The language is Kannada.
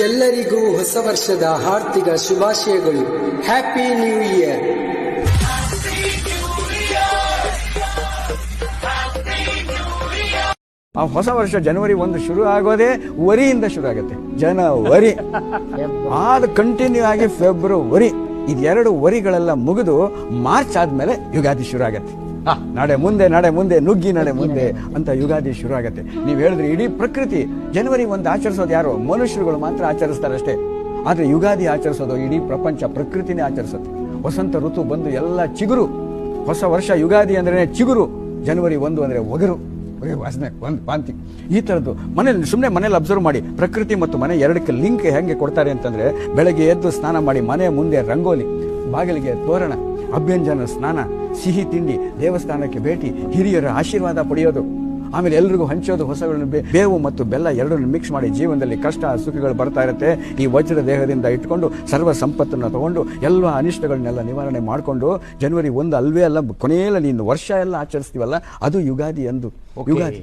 ಎಲ್ಲರಿಗೂ ಹೊಸ ವರ್ಷದ ಹಾರ್ದಿಕ ಶುಭಾಶಯಗಳು. ಹ್ಯಾಪಿ ನ್ಯೂ ಇಯರ್ ಆ ಹೊಸ ವರ್ಷ ಜನವರಿ ಒಂದು ಶುರು ಆಗೋದೇ ವರಿಯಿಂದ ಶುರು ಆಗುತ್ತೆ. ಜನವರಿ. ಅದು ಕಂಟಿನ್ಯೂ ಆಗಿ ಫೆಬ್ರವರಿ ಇದೆರಡು ವರಿಗಳೆಲ್ಲ ಮುಗಿದು ಮಾರ್ಚ್ ಆದ್ಮೇಲೆ ಯುಗಾದಿ ಶುರು ಆಗತ್ತೆ. ನಾಳೆ ಮುಂದೆ ನಾಳೆ ಮುಂದೆ ನುಗ್ಗಿ ನಾಳೆ ಮುಂದೆ ಅಂತ ಯುಗಾದಿ ಶುರು ಆಗತ್ತೆ. ನೀವು ಹೇಳಿದ್ರೆ ಇಡೀ ಪ್ರಕೃತಿ ಜನವರಿ ಒಂದು ಆಚರಿಸೋದು ಯಾರು? ಮನುಷ್ಯರುಗಳು ಮಾತ್ರ ಆಚರಿಸ್ತಾರಷ್ಟೇ ಆದ್ರೆ ಯುಗಾದಿ ಆಚರಿಸೋದು ಇಡೀ ಪ್ರಪಂಚ ಪ್ರಕೃತಿನೇ ಆಚರಿಸುತ್ತೆ. ವಸಂತ ಋತು ಬಂದು ಎಲ್ಲ ಚಿಗುರು. ಹೊಸ ವರ್ಷ ಯುಗಾದಿ ಅಂದ್ರೆ ಚಿಗುರು. ಜನವರಿ ಒಂದು ಅಂದ್ರೆ ಒಗರು. ಒಗೆ ವಾಸನೆ ಒಂದು ಪಾಂತಿ ಈ ಥರದ್ದು ಮನೇಲಿ ಸುಮ್ಮನೆ ಮನೇಲಿ ಅಬ್ಸರ್ವ್ ಮಾಡಿ. ಪ್ರಕೃತಿ ಮತ್ತು ಮನೆ ಎರಡಕ್ಕೆ ಲಿಂಕ್ ಹೆಂಗೆ ಕೊಡ್ತಾರೆ ಅಂತಂದರೆ ಬೆಳಗ್ಗೆ ಎದ್ದು ಸ್ನಾನ ಮಾಡಿ ಮನೆ ಮುಂದೆ ರಂಗೋಲಿ ಬಾಗಿಲಿಗೆ ತೋರಣ ಅಭ್ಯಂಜನ ಸ್ನಾನ ಸಿಹಿ ತಿಂಡಿ ದೇವಸ್ಥಾನಕ್ಕೆ ಭೇಟಿ ಹಿರಿಯರ ಆಶೀರ್ವಾದ ಪಡೆಯೋದು. ಆಮೇಲೆ ಎಲ್ರಿಗೂ ಹಂಚೋದು ಹೊಸಗಳನ್ನು ಬೇವು ಮತ್ತು ಬೆಲ್ಲ ಎರಡನ್ನು ಮಿಕ್ಸ್ ಮಾಡಿ ಜೀವನದಲ್ಲಿ ಕಷ್ಟ ಸುಖಗಳು ಬರ್ತಾ ಇರುತ್ತೆ. ಈ ವಜ್ರ ದೇಹದಿಂದ ಇಟ್ಕೊಂಡು ಸರ್ವ ಸಂಪತ್ತನ್ನು ತಗೊಂಡು ಎಲ್ಲ ಅನಿಷ್ಟಗಳನ್ನೆಲ್ಲ ನಿವಾರಣೆ ಮಾಡಿಕೊಂಡು ಜನವರಿ ಒಂದು ಅಲ್ವೇ ಅಲ್ಲ ಕೊನೆಯಲ್ಲ ನೀನು ವರ್ಷ ಎಲ್ಲ ಆಚರಿಸ್ತೀವಲ್ಲ ಅದು ಯುಗಾದಿ ಎಂದು ಯುಗಾದಿ.